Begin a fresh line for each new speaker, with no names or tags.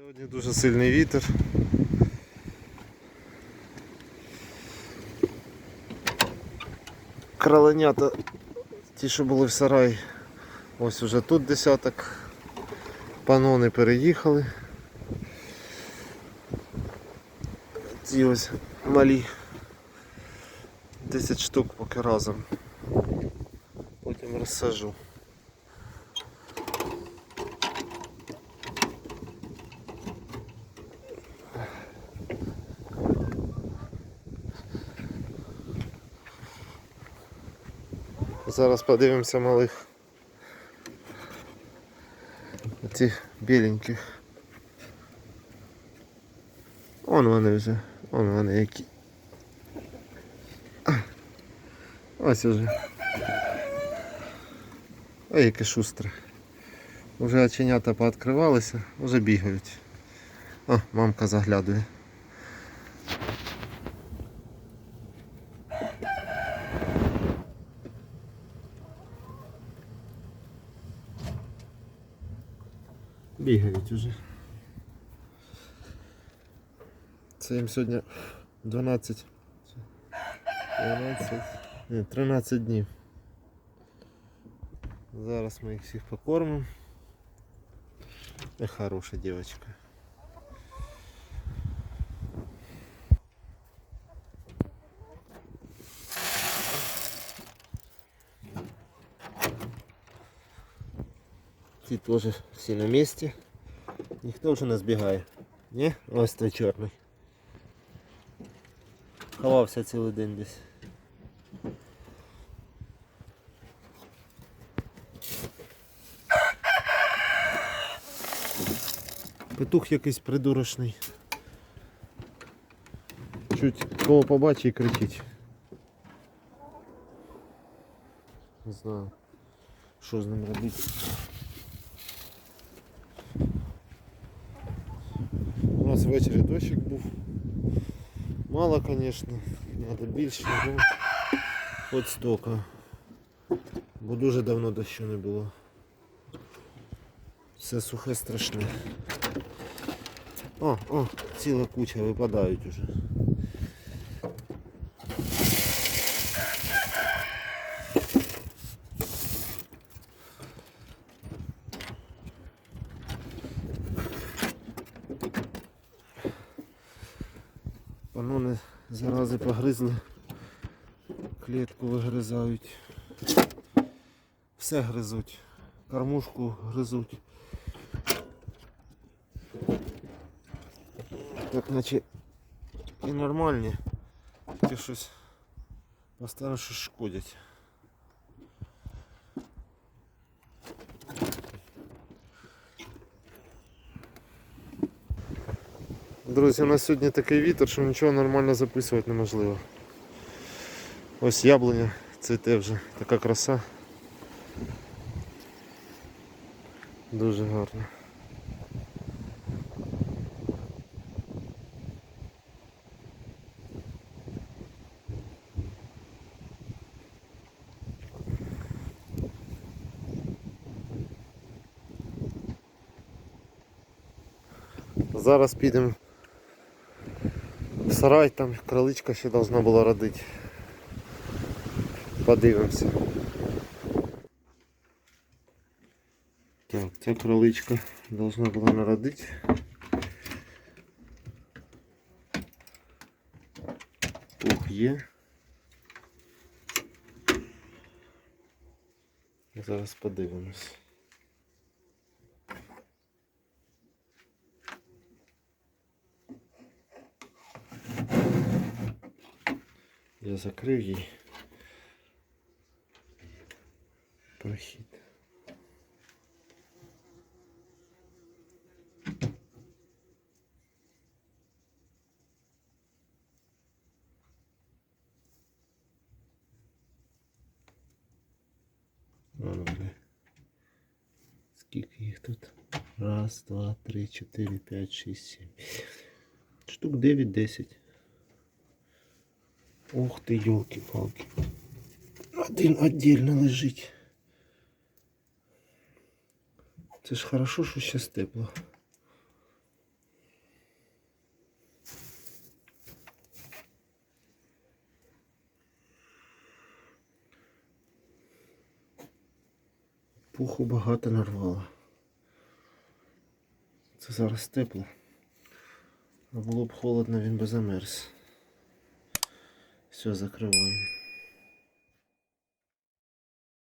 Сьогодні дуже сильний вітер. Кроленята, ті, що були в сараї, ось уже тут десяток. Панони переїхали. Ці ось малі. 10 штук поки разом. Потім розсажу. Зараз подивимося малих. Ці біленьких. Вон вони вже. Вон вони які. Ось уже. Ой, яке шустре. Уже оченята пооткривалися, вже бігають. О, мамка заглядує. Бігають уже. Це їм сьогодні 12. 12. Ні, 13 днів. Зараз ми їх всіх покормимо. І хороша дівчинка. Ці теж всі на місці. Ніхто вже не збігає. Ні? Ось той чорний. Ховався цілий день десь. Петух якийсь придурочний. Чуть кого побачить і кричить. Не знаю, що з ним робити. ввечері дощик був. Мало, конечно, надо більше, ну, хоч столько. Бо дуже давно дощу не було. Все сухе страшне. О, о, ціла куча випадають уже. Панони зарази погризли, клітку вигризають. Все гризуть. Кормушку гризуть. Так наче і нормальні. Ті щось постійно щось шкодять. Друзі, у нас сьогодні такий вітер, що нічого нормально записувати неможливо. Ось яблуня цвіте вже, така краса. Дуже гарно. Зараз підемо сарай, там кроличка ще должна була родити. Подивимося. Так, ця кроличка должна була народити. Ух, є. Зараз подивимось. Я закрив їй прохід. Вон вони. Скільки їх тут? Раз, два, три, чотири, п'ять, шість, сім. Штук дев'ять, десять. Ух ти, йолки палки Один отдельно лежить. Це ж хорошо, що ще тепло. Пуху багато нарвало. Це зараз тепло. А було б холодно, він би замерз. Все, закриваємо.